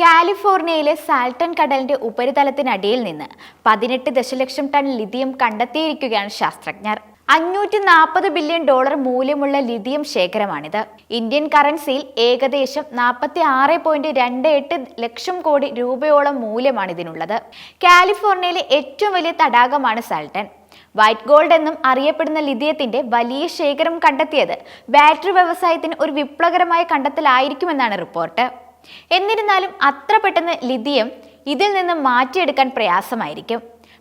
കാലിഫോർണിയയിലെ സാൾട്ടൺ കടലിന്റെ ഉപരിതലത്തിനടിയിൽ നിന്ന് പതിനെട്ട് ദശലക്ഷം ടൺ ലിഥിയം കണ്ടെത്തിയിരിക്കുകയാണ് ശാസ്ത്രജ്ഞർ. അഞ്ഞൂറ്റി നാൽപ്പത് ബില്യൺ ഡോളർ മൂല്യമുള്ള ലിഥിയം ശേഖരമാണിത്. ഇന്ത്യൻ കറൻസിയിൽ ഏകദേശം നാൽപ്പത്തി ആറ് പോയിന്റ് രണ്ട് എട്ട് ലക്ഷം കോടി രൂപയോളം മൂല്യമാണ് ഇതിനുള്ളത് കാലിഫോർണിയയിലെ ഏറ്റവും വലിയ തടാകമാണ് സാൾട്ടൺ വൈറ്റ് ഗോൾഡ് എന്നും അറിയപ്പെടുന്ന ലിഥിയത്തിന്റെ വലിയ ശേഖരം കണ്ടെത്തിയത് ബാറ്ററി വ്യവസായത്തിന് ഒരു വിപ്ലവകരമായ കണ്ടെത്തലായിരിക്കുമെന്നാണ് റിപ്പോർട്ട്. എന്നിരുന്നാലും അത്ര പെട്ടെന്ന് ലിഥിയം ഇതിൽ നിന്ന് മാറ്റിയെടുക്കാൻ പ്രയാസമായിരിക്കും.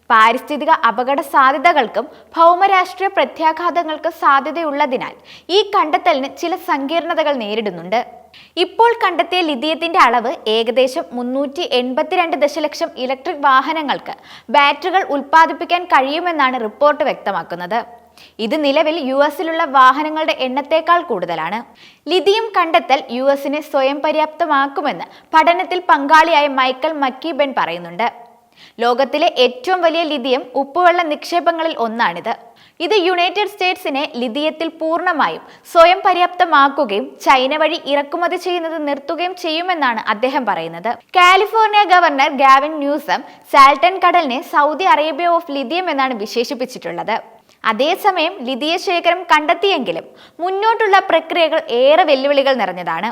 പാരിസ്ഥിതിക അപകട സാധ്യതകൾക്കും ഭൗമരാഷ്ട്രീയ പ്രത്യാഘാതങ്ങൾക്കും സാധ്യതയുള്ളതിനാൽ ഈ കണ്ടെത്തലിന് ചില സങ്കീർണതകൾ നേരിടുന്നുണ്ട്. ഇപ്പോൾ കണ്ടെത്തിയ ലിഥിയത്തിന്റെ അളവ് ഏകദേശം മുന്നൂറ്റി എൺപത്തിരണ്ട് ദശലക്ഷം ഇലക്ട്രിക് വാഹനങ്ങൾക്ക് ബാറ്ററികൾ ഉൽപ്പാദിപ്പിക്കാൻ കഴിയുമെന്നാണ് റിപ്പോർട്ട് വ്യക്തമാക്കുന്നത്. ഇത് നിലവിൽ യു എസിലുള്ള വാഹനങ്ങളുടെ എണ്ണത്തേക്കാൾ കൂടുതലാണ്. ലിഥിയം കണ്ടെത്തൽ യു എസിനെ സ്വയം പര്യാപ്തമാക്കുമെന്ന് പഠനത്തിൽ പങ്കാളിയായ മൈക്കൽ മക്കീബൻ പറയുന്നുണ്ട്. ലോകത്തിലെ ഏറ്റവും വലിയ ലിഥിയം ഉപ്പുവെള്ള നിക്ഷേപങ്ങളിൽ ഒന്നാണിത്. ഇത് യുണൈറ്റഡ് സ്റ്റേറ്റ്സിനെ ലിഥിയത്തിൽ പൂർണമായും സ്വയം പര്യാപ്തമാക്കുകയും ചൈന വഴി ഇറക്കുമതി ചെയ്യുന്നത് നിർത്തുകയും ചെയ്യുമെന്നാണ് അദ്ദേഹം പറയുന്നത്. California governor Gavin Newsom Salton കടലിനെ സൗദി അറേബ്യ ഓഫ് ലിഥിയം എന്നാണ് വിശേഷിപ്പിച്ചിട്ടുള്ളത്. അതേസമയം ലിതിയ ശേഖരം കണ്ടെത്തിയെങ്കിലും മുന്നോട്ടുള്ള പ്രക്രിയകൾ ഏറെ വെല്ലുവിളികൾ നിറഞ്ഞതാണ്.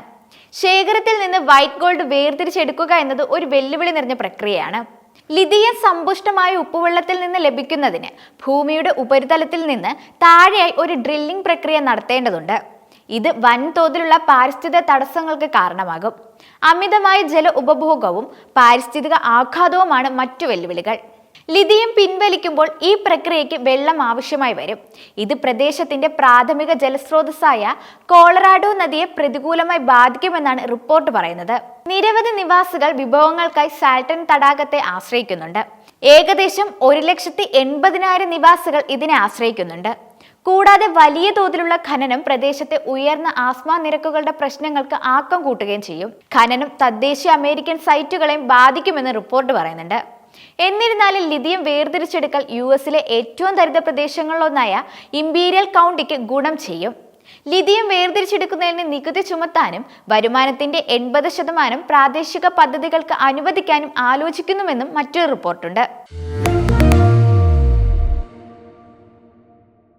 ശേഖരത്തിൽ നിന്ന് വൈറ്റ് ഗോൾഡ് വേർതിരിച്ചെടുക്കുക എന്നത് ഒരു വെല്ലുവിളി നിറഞ്ഞ പ്രക്രിയയാണ്. ലിതിയ സമ്പുഷ്ടമായ ഉപ്പുവെള്ളത്തിൽ നിന്ന് ലഭിക്കുന്നതിന് ഭൂമിയുടെ ഉപരിതലത്തിൽ നിന്ന് താഴെയായി ഒരു ഡ്രില്ലിംഗ് പ്രക്രിയ നടത്തേണ്ടതുണ്ട്. ഇത് വൻതോതിലുള്ള പാരിസ്ഥിതിക തടസ്സങ്ങൾക്ക് കാരണമാകും. അമിതമായ ജല ഉപഭോഗവും പാരിസ്ഥിതിക ആഘാതവുമാണ് മറ്റു വെല്ലുവിളികൾ. ലിഥിയം പിൻവലിക്കുമ്പോൾ ഈ പ്രക്രിയയ്ക്ക് വെള്ളം ആവശ്യമായി വരും. ഇത് പ്രദേശത്തിന്റെ പ്രാഥമിക ജലസ്രോതസ്സായ കോളറാഡോ നദിയെ പ്രതികൂലമായി ബാധിക്കുമെന്നാണ് റിപ്പോർട്ട് പറയുന്നത്. നിരവധി നിവാസികൾ വിഭവങ്ങൾക്കായി സാൽട്ടൻ തടാകത്തെ ആശ്രയിക്കുന്നുണ്ട്. ഏകദേശം ഒരു ലക്ഷത്തി എൺപതിനായിരം നിവാസികൾ ഇതിനെ ആശ്രയിക്കുന്നുണ്ട്. കൂടാതെ വലിയ തോതിലുള്ള ഖനനം പ്രദേശത്തെ ഉയർന്ന ആസ്മ നിരക്കുകളുടെ പ്രശ്നങ്ങൾക്ക് ആക്കം കൂട്ടുകയും ചെയ്യും. ഖനനം തദ്ദേശീയ അമേരിക്കൻ സൈറ്റുകളെയും ബാധിക്കുമെന്ന് റിപ്പോർട്ട് പറയുന്നുണ്ട്. എന്നിരുന്നാലും ലിഥിയം വേർതിരിച്ചെടുക്കൽ യു എസിലെ ഏറ്റവും ദരിദ്ര പ്രദേശങ്ങളിലൊന്നായ ഇമ്പീരിയൽ കൗണ്ടിക്ക് ഗുണം ചെയ്യും. ലിഥിയം വേർതിരിച്ചെടുക്കുന്നതിന് നികുതി ചുമത്താനും വരുമാനത്തിന്റെ എൺപത് ശതമാനം പ്രാദേശിക പദ്ധതികൾക്ക് അനുവദിക്കാനും ആലോചിക്കുന്നുവെന്നും മറ്റൊരു റിപ്പോർട്ടുണ്ട്.